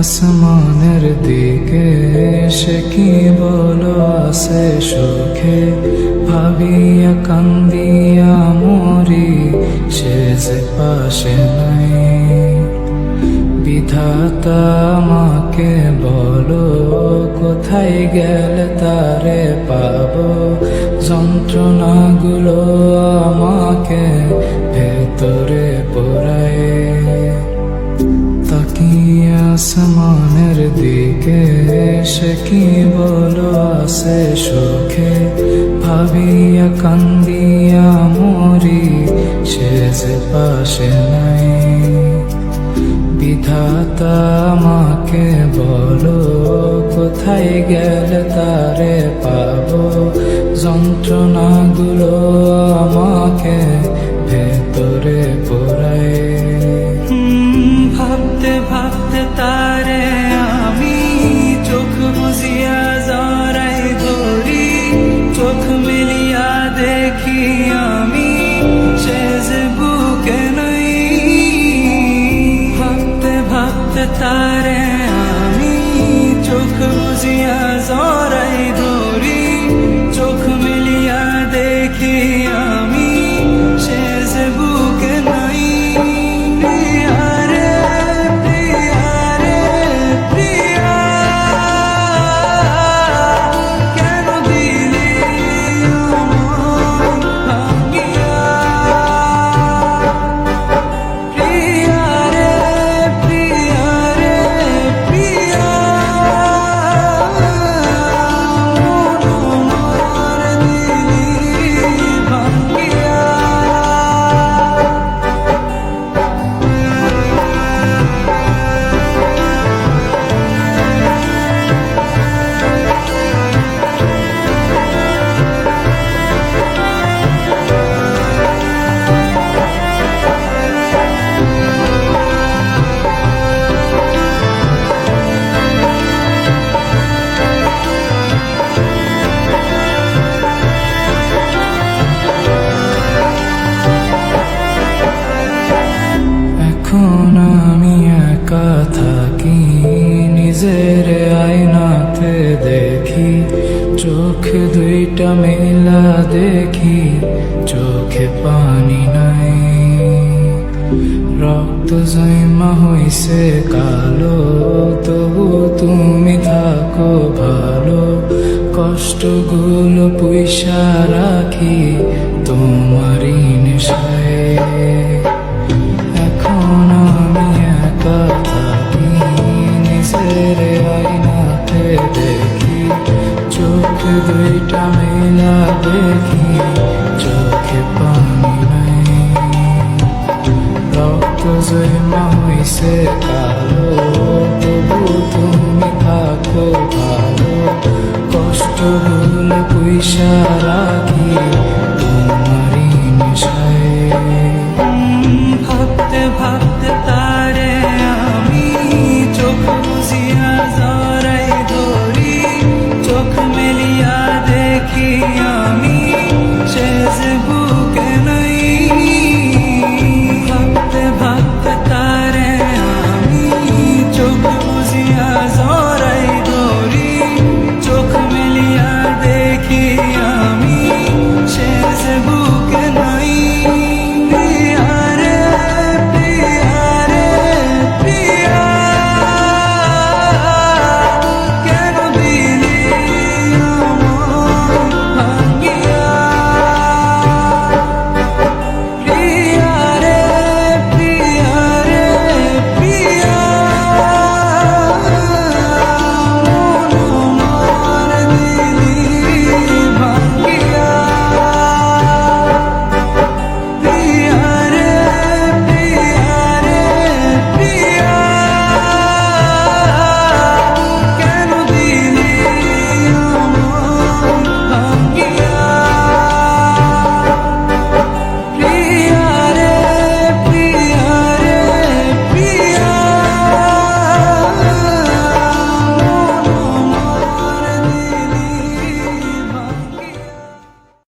আসমানের দিকে সে কি বলো আসে সুখে? ভাবিয়া কান্দিয়া মরি, সে যে পাশে নাই। বিধাতা আমাকে বলো, কোথায় গেলে তারে পাবো? যন্ত্রণাগুলো সে কি বলো আসে সুখে? ভাবিয়া কান্দিয়া মরি, সে যে পাশে নাই। বিধাতা আমাকে বলো, কোথায় গেলে তারে পাবো? যন্ত্রণাগুলো আমাকে চোখ দুইটা মেলা দেখি, চোখে পানি নাই। রক্ত জমা হইছে কালো, তবু তুমি থাকো ভালো। কষ্টগুলো পয়সা রাখি তোমারই চোখ দুইটা মেলা দেখি, চোখে পানি নাই। রক্ত জৈমা হইছে কালো, তবু তুমি থাকো ভালো। কষ্ট ভুলে পয়সা রাখি